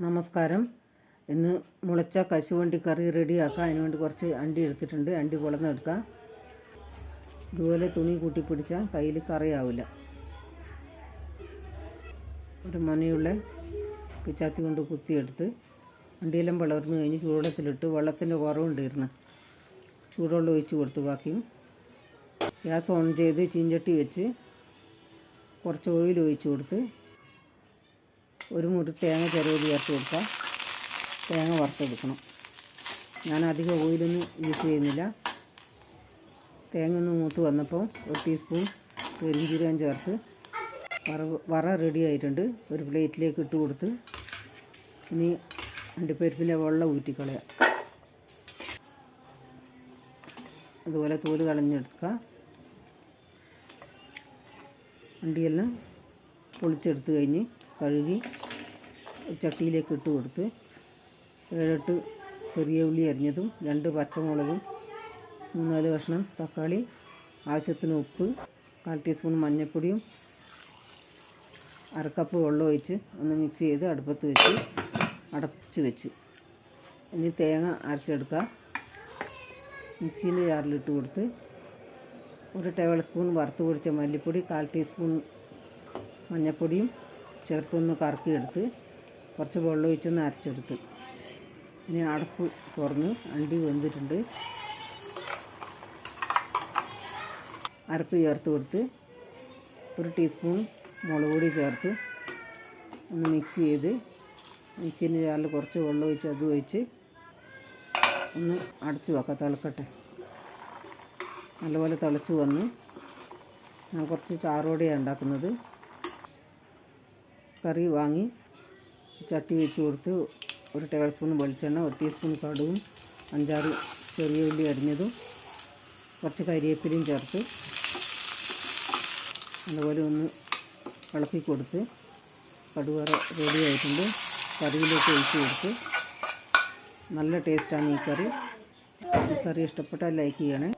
നമസ്കാരം. ഇന്ന് മുളച്ച കശുവണ്ടി കറി റെഡിയാക്കാം. അതിനുവേണ്ടി കുറച്ച് അണ്ടി എടുത്തിട്ടുണ്ട്. അണ്ടി പൊളന്നെടുക്കാം. ഇതുപോലെ തുണി കൂട്ടി പിടിച്ചാൽ കയ്യിൽ കറിയാവില്ല. ഒരു മനയുള്ള പിച്ചാത്തി കൊണ്ട് കുത്തിയെടുത്ത് അണ്ടിയെല്ലാം വളർന്നു കഴിഞ്ഞ് ചൂടുവെള്ളത്തിലിട്ട് വെള്ളത്തിന്റെ കുറവുണ്ടായിരുന്നു. ചൂടുവെള്ളം ഒഴിച്ച് കൊടുത്തു ബാക്കിയും. ഗ്യാസ് ഓൺ ചെയ്ത് ചീഞ്ചട്ടി വെച്ച് കുറച്ച് ഓയിൽ ഒഴിച്ച് കൊടുത്ത് ഒരു മുറി തേങ്ങ ചിരവി ചേർത്ത് കൊടുക്കുക തേങ്ങ വറുത്തെടുക്കണം. ഞാൻ അധികം ഓയിലൊന്നും യൂസ് ചെയ്യുന്നില്ല. തേങ്ങ ഒന്ന് മൂത്ത് വന്നപ്പോൾ ഒരു ടീസ്പൂൺ പെരുംജീരകം ചേർത്ത് വറവ് വറ റെഡി ആയിട്ടുണ്ട്. ഒരു പ്ലേറ്റിലേക്ക് ഇട്ട് കൊടുത്ത് ഇനി അണ്ടിപ്പരിപ്പിന്റെ വെള്ളം ഊറ്റിക്കളയാം അതുപോലെ തോൽ കളഞ്ഞെടുക്കുക. അണ്ടിയെല്ലാം പൊളിച്ചെടുത്ത് കഴിഞ്ഞ് കഴുകി ചട്ടിയിലേക്ക് ഇട്ട് കൊടുത്ത് ഏഴെട്ട് ചെറിയ ഉള്ളി അരിഞ്ഞതും രണ്ട് പച്ചമുളകും മൂന്നാൽ കഷ്ണം തക്കാളി ആവശ്യത്തിന് ഉപ്പ് കാൽ ടീസ്പൂൺ മഞ്ഞൾപ്പൊടിയും അരക്കപ്പ് വെള്ളം ഒഴിച്ച് ഒന്ന് മിക്സ് ചെയ്ത് അടുപ്പത്ത് വെച്ച് അടച്ച് വെച്ച്. ഇനി തേങ്ങ അരച്ചെടുക്കുക മിക്സിയിൽ ജാറിലിട്ട് കൊടുത്ത് ഒരു ടേബിൾ സ്പൂൺ വറുത്ത് പൊടിച്ച മല്ലിപ്പൊടി കാൽ ടീസ്പൂൺ മഞ്ഞൾപ്പൊടിയും ചേർത്തൊന്ന് കറക്കിയെടുത്ത് കുറച്ച് വെള്ളം ഒഴിച്ചൊന്ന് അരച്ചെടുത്ത്. ഇനി അടപ്പ് തുറന്ന് അണ്ടി വെന്തിട്ടുണ്ട്. അരപ്പ് ചേർത്ത് കൊടുത്ത് ഒരു ടീസ്പൂൺ മുളക് പൊടി ചേർത്ത് ഒന്ന് മിക്സ് ചെയ്ത് മിക്സിന്റെ ജാറിൽ കുറച്ച് വെള്ളം ഒഴിച്ച് അത് ഒഴിച്ച് ഒന്ന് അടച്ചു വെക്കാം തിളക്കട്ടെ. നല്ലപോലെ തിളച്ച് വന്ന് ഞാൻ കുറച്ച് ചാറോടെയാണ് ഉണ്ടാക്കുന്നത്. കറി വാങ്ങി ചട്ടി വെച്ച് കൊടുത്ത് ഒരു ടേബിൾ സ്പൂൺ വെളിച്ചെണ്ണ ഒരു ടീസ്പൂൺ കടുവും അഞ്ചാറ് ചെറിയ ഉള്ളി അരിഞ്ഞതും കുറച്ച് കരിയേപ്പിലയും ചേർത്ത് അതുപോലെ ഒന്ന് ഇളക്കി കൊടുത്ത് കടുവറ റെഡി ആയിട്ടുണ്ട്. കറിയിലേക്ക് ഒഴിച്ച് കൊടുത്ത് നല്ല ടേസ്റ്റാണ് ഈ കറി. ഈ കറി ഇഷ്ടപ്പെട്ടാൽ ലൈക്ക് ചെയ്യണേ.